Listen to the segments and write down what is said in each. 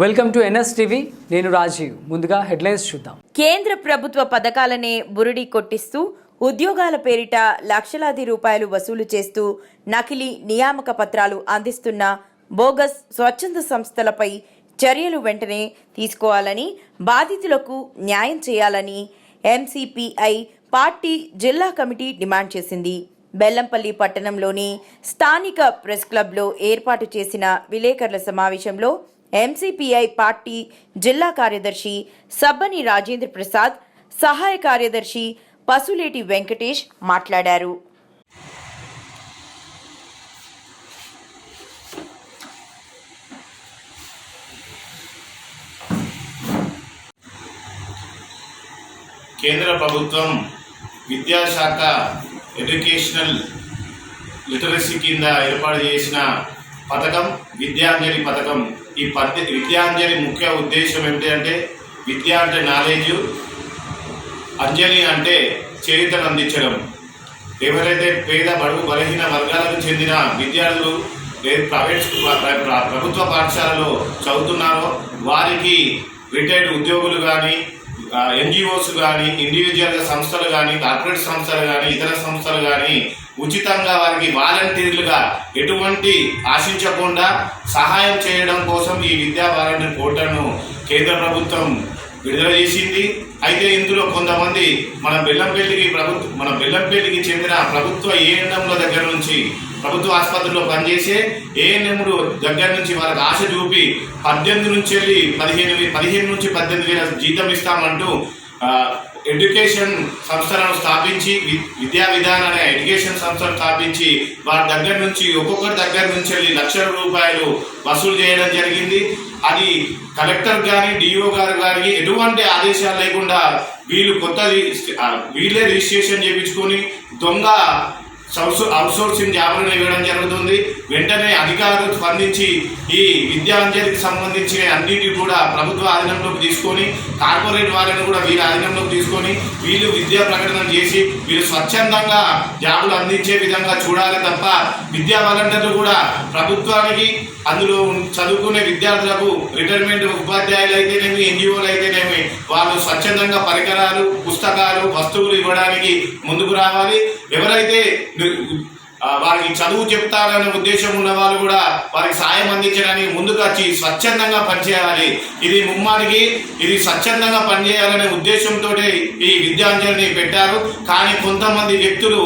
Welcome to NS TV. నేను రాజీవ్. ముందుగా headlines చూద్దాం. కేంద్ర ప్రభుత్వ పథకాలనే బురుడి కొట్టిస్తూ ఉద్యోగాల పేరిట లక్షలాది రూపాయలు వసూలు చేస్తూ నకిలీ నియామక పత్రాలు అందిస్తున్న బోగస్ స్వచ్ఛంద సంస్థలపై చర్యలు వెంటనే తీసుకోవాలని బాధితులకు న్యాయం చేయాలని ఎంసీపీఐ పార్టీ జిల్లా కమిటీ డిమాండ్ చేసింది. బెల్లంపల్లి పట్టణంలోని స్థానిక ప్రెస్ క్లబ్లో ఏర్పాటు చేసిన విలేకరుల సమావేశంలో ఎంసీపీఐ పార్టీ జిల్లా కార్యదర్శి సబ్బని రాజేంద్ర ప్రసాద్ సహాయ కార్యదర్శి పసులేటి వెంకటేష్ మాట్లాడారు. కేంద్ర ప్రభుత్వం విద్యాశాఖ ఎడ్యుకేషనల్ లిటరసీ కింద ఏర్పాటు చేసిన పథకం విద్యాంజలి పథకం ఈ పద్ధ విద్యాంజలి ముఖ్య ఉద్దేశం ఏంటంటే విద్య అంటే నాలెడ్జ్ అంజలి అంటే చేయుతను అందించడం. ఎవరైతే పేద బడుగు బలహీన వర్గాలకు చెందిన విద్యార్థులు లేదు ప్రైవేట్ ప్రభుత్వ పాఠశాలలో చదువుతున్నారో వారికి రిటైర్డ్ ఉద్యోగులు కానీ ఎన్జిఓస్ కానీ ఇండివిజువల్ సంస్థలు కానీ కార్పొరేట్ సంస్థలు కానీ ఇతర సంస్థలు కానీ ఉచితంగా వారికి వాలంటీర్లుగా ఎటువంటి ఆశించకుండా సహాయం చేయడం కోసం ఈ విద్యా వాలంటీర్ పోర్టల్ను కేంద్ర ప్రభుత్వం విడుదల చేసింది. అయితే ఇందులో కొంతమంది మన బెల్లంపల్లికి ప్రభుత్వ మన బెల్లంపల్లికి చెందిన ప్రభుత్వ ఏఎన్ఎంల దగ్గర నుంచి ప్రభుత్వ ఆసుపత్రిలో పనిచేసే ఏఎన్ఎంలు దగ్గర నుంచి వాళ్ళకి ఆశ చూపి పద్దెనిమిది నుంచి వెళ్ళి పదిహేను పదిహేను నుంచి పద్దెనిమిది వేల జీతం ఇస్తామంటూ ఎడ్యుకేషన్ సంస్థలను స్థాపించి విద్యా విధాన ఎడ్యుకేషన్ సంస్థలు స్థాపించి వారి దగ్గర నుంచి ఒక్కొక్కరి దగ్గర నుంచి వెళ్ళి లక్షల రూపాయలు వసూలు చేయడం జరిగింది. అది కలెక్టర్ కానీ డిఓ గారు గారికి ఎటువంటి ఆదేశాలు లేకుండా వీళ్ళు కొత్త వీళ్ళే రిజిస్ట్రేషన్ చేయించుకొని దొంగ అవుట్సోర్సింగ్ జాబులను ఇవ్వడం జరుగుతుంది. వెంటనే అధికారులు స్పందించి ఈ విద్యాంజలికి సంబంధించిన అన్నిటి కూడా ప్రభుత్వ ఆధీనంలోకి తీసుకొని కార్పొరేట్ వాళ్ళని కూడా వీళ్ళ ఆధీనంలోకి తీసుకొని వీళ్ళు విద్యా ప్రకటన చేసి వీళ్ళు స్వచ్ఛందంగా జాబులు అందించే విధంగా చూడాలి తప్ప విద్యా వాలంటీర్లు కూడా ప్రభుత్వానికి అందులో చదువుకునే విద్యార్థులకు రిటైర్మెంట్ ఉపాధ్యాయులు అయితేనేమి ఎన్జిఓలు అయితేనేమి వాళ్ళు స్వచ్ఛందంగా పరికరాలు పుస్తకాలు వస్తువులు ఇవ్వడానికి ముందుకు రావాలి. ఎవరైతే వారికి చదువు చెప్తారనే ఉద్దేశం ఉన్న వాళ్ళు కూడా వారికి సాయం అందించడానికి ముందుకు వచ్చి స్వచ్ఛందంగా పనిచేయాలి. ఇది ముమ్మానికి ఇది స్వచ్ఛందంగా పనిచేయాలనే ఉద్దేశంతో ఈ విద్యాంజలిని పెట్టారు. కానీ కొంతమంది వ్యక్తులు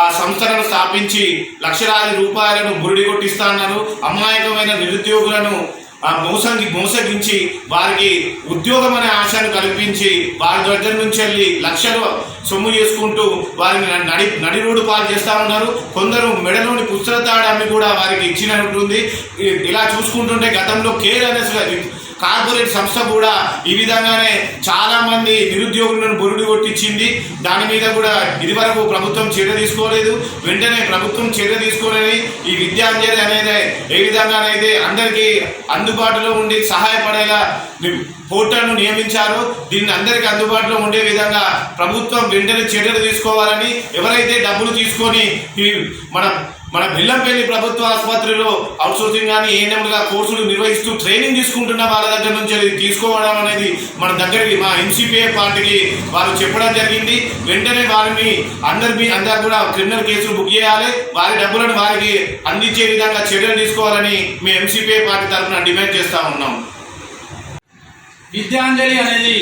ఆ సంస్థలను స్థాపించి లక్షలాది రూపాయలను బురిడి కొట్టిస్తాన్నారు అమాయకమైన నిరుద్యోగులను ఆ మోసంగి మోసగించి వారికి ఉద్యోగం అనే ఆశను కల్పించి వారి దగ్గర నుంచి వెళ్ళి లక్షలు సొమ్ము చేసుకుంటూ వారిని నడి నడి రోడ్డు పాలు చేస్తూ ఉన్నారు కొందరు మెడలోని పుస్తక తాడాన్ని కూడా వారికి ఇచ్చినట్టుంది ఇలా చూసుకుంటుంటే గతంలో కేర్ అనేసి కార్పొరేట్ సంస్థ కూడా ఈ విధంగానే చాలా మంది నిరుద్యోగులను బొరుడు కొట్టించింది. దాని మీద కూడా ఇదివరకు ప్రభుత్వం చర్య తీసుకోలేదు. వెంటనే ప్రభుత్వం చర్య తీసుకోలేని ఈ విద్యాంజలి అనేది ఏ విధంగానైతే అందరికీ అందుబాటులో ఉండి సహాయపడేలా పోర్టల్ను నియమించారు దీన్ని అందరికీ అందుబాటులో ఉండే విధంగా ప్రభుత్వం వెంటనే చర్యలు తీసుకోవాలని ఎవరైతే డబ్బులు తీసుకొని ఈ మన మన బెల్లంపల్లి ప్రభుత్వ ఆసుపత్రిలో అవుట్సోర్సింగ్ కానీ ఏఎన్ఎంగా కోర్సులు నిర్వహిస్తూ ట్రైనింగ్ తీసుకుంటున్న వాళ్ళ దగ్గర నుంచి అది తీసుకోవడం అనేది మన దగ్గరికి మా ఎన్సీపీఏ పార్టీకి వారు చెప్పడం జరిగింది. వెంటనే వారిని అందరి అందరు కూడా క్రిమినల్ కేసులు బుక్ చేయాలి. వారి డబ్బులను వారికి అందించే విధంగా చర్యలు తీసుకోవాలని మీ ఎంసీపీఏ పార్టీ తరఫున డిమాండ్ చేస్తా ఉన్నాం. విద్యాంజలి అనేది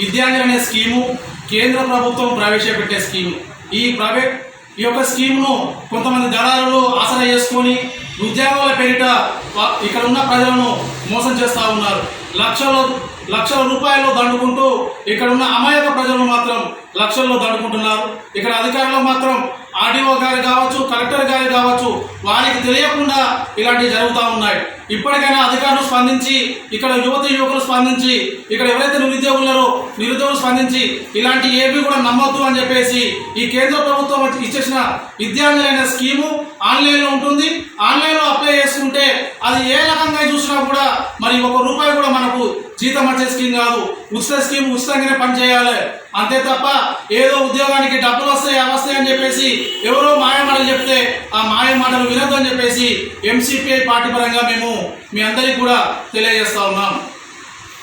విద్యాంజలి అనే స్కీము కేంద్ర ప్రభుత్వం ప్రవేశపెట్టే స్కీము. ఈ ప్రైవేట్ ఈ యొక్క స్కీమ్ను కొంతమంది దళారులు ఆసరా చేసుకొని ఉద్యోగాల పేరిట ఇక్కడ ఉన్న ప్రజలను మోసం చేస్తూ ఉన్నారు. లక్షల లక్షల రూపాయలు దండుకుంటూ ఇక్కడ ఉన్న అమాయక ప్రజలు మాత్రం లక్షల్లో దండుకుంటున్నారు. ఇక్కడ అధికారులు మాత్రం ఆర్డీఓ గారు కావచ్చు కలెక్టర్ గారు కావచ్చు వారికి తెలియకుండా ఇలాంటివి జరుగుతూ ఉన్నాయి. ఇప్పటికైనా అధికారులు స్పందించి ఇక్కడ యువతి యువకులు స్పందించి ఇక్కడ ఎవరైతే నిరుద్యోగులు ఉన్నారో నిరుద్యోగులు స్పందించి ఇలాంటి ఏవి కూడా నమ్మొద్దు అని చెప్పేసి ఈ కేంద్ర ప్రభుత్వం వచ్చి ఇచ్చేసిన విద్యాంజలి అనే స్కీము ఆన్లైన్లో ఉంటుంది. ఆన్లైన్లో అప్లై చేసుకుంటే అది ఏ రకంగా చూసినా కూడా మరి ఒక రూపాయి కూడా మనకు జీతం వచ్చే స్కీమ్ కాదు. ఉచిత స్కీమ్ ఉచితంగానే పనిచేయాలి. అంతే తప్ప ఏదో ఉద్యోగానికి డబ్బులు వస్తాయి అవి వస్తాయి అని చెప్పేసి ఎవరో మాయ మాటలు చెప్తే ఆ మాయ మాటలు వినొద్దు అని చెప్పేసి ఎంసీపీఐ పార్టీ పరంగా మేము మీ అందరికీ కూడా తెలియజేస్తా ఉన్నాం.